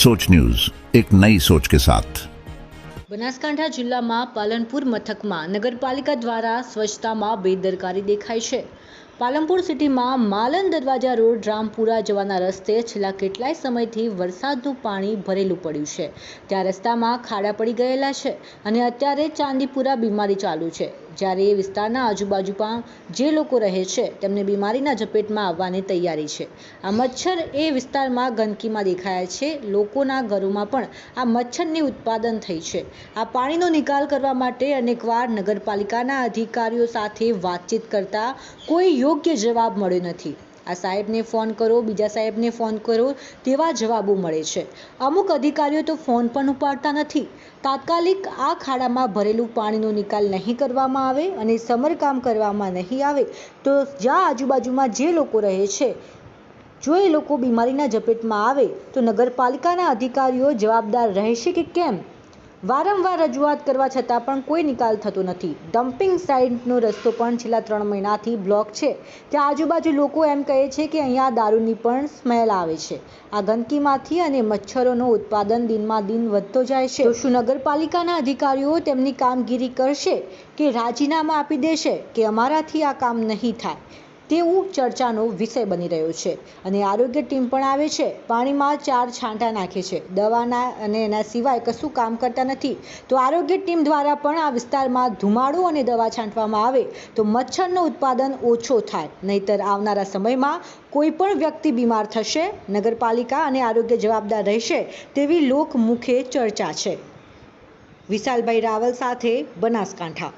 सोच न्यूज एक नई सोच के साथ બનાસકાંઠા જિલ્લામાં પાલનપુર મથકમાં નગરપાલિકા દ્વારા સ્વચ્છતામાં બેદરકારી દેખાય છે પાલનપુર સિટીમાં માલન દરવાજા રોડ રામપુરા જવાના રસ્તે છેલ્લા કેટલાય સમયથી વરસાદનું પાણી ભરેલું પડ્યું છે ત્યાં રસ્તામાં ખાડા પડી ગયેલા છે અને અત્યારે ચાંદીપુરા બીમારી ચાલુ છે જ્યારે એ વિસ્તારના આજુબાજુ પણ જે લોકો રહે છે, તેમને બીમારીના ઝપેટમાં આવવાની તૈયારી છે. આ મચ્છર એ વિસ્તારમાં ગંદકીમાં દેખાયા છે. લોકોના ઘરોમાં પણ આ મચ્છરની ઉત્પાદન થઈ છે. આ પાણીનો નિકાલ કરવા માટે અનેકવાર નગરપાલિકાના અધિકારીઓ સાથે વાતચીત કરતાં કોઈ યોગ્ય જવાબ મળ્યો નથી. આ સાહેબને ફોન કરો, બીજા સાહેબને ફોન કરો, તેવા જવાબો મળે છે. અમુક અધિકારીઓ તો ફોન પણ ઉપાડતા નથી. તાત્કાલિક આ ખાડામાં ભરેલું પાણીનો નિકાલ નહીં કરવામાં આવે અને સમરકામ કરવામાં નહીં આવે, તો જ્યાં આજુબાજુમાં જે લોકો રહે છે, જો એ લોકો બીમારીના ઝપેટમાં આવે, તો નગરપાલિકાના અધિકારીઓ જવાબદાર રહેશે કે કેમ? વારંવાર રજૂઆત કરવા છતાં પણ કોઈ નિકાલ થતો નથી. ડમ્પિંગ સાઇટનો રસ્તો પણ છેલ્લા ત્રણ મહિનાથી બ્લોક છે, ત્યાં આજુબાજુ લોકો એમ કહે છે કે અહીંયા દારૂની પણ સ્મેલ આવે છે. આ ગંદકીમાંથી અને મચ્છરોનો ઉત્પાદન દિનમાં દિન વધતો જાય છે. શું નગરપાલિકાના અધિકારીઓ તેમની કામગીરી કરશે કે રાજીનામા આપી દેશે કે અમારાથી આ કામ નહીં થાય? તેવું ચર્ચાનો વિષય બની રહ્યો છે અને આરોગ્ય ટીમ પણ આવે છે. પાણીમાં ચાર છાંટા નાખે છે. દવાના અને એના સિવાય કશું કામ કરતા નથી. તો આરોગ્ય ટીમ દ્વારા પણ આ વિસ્તારમાં ધુમાડો અને દવા છાંટવામાં આવે તો મચ્છરનું ઉત્પાદન ઓછો થાય. નહીતર આવનારા સમયમાં કોઈ પણ વ્યક્તિ બીમાર થશે, નગરપાલિકા અને આરોગ્ય જવાબદાર રહેશે તેવી લોકમુખે ચર્ચા છે. વિશાલભાઈ રાવલ સાથે બનાસકાંઠા.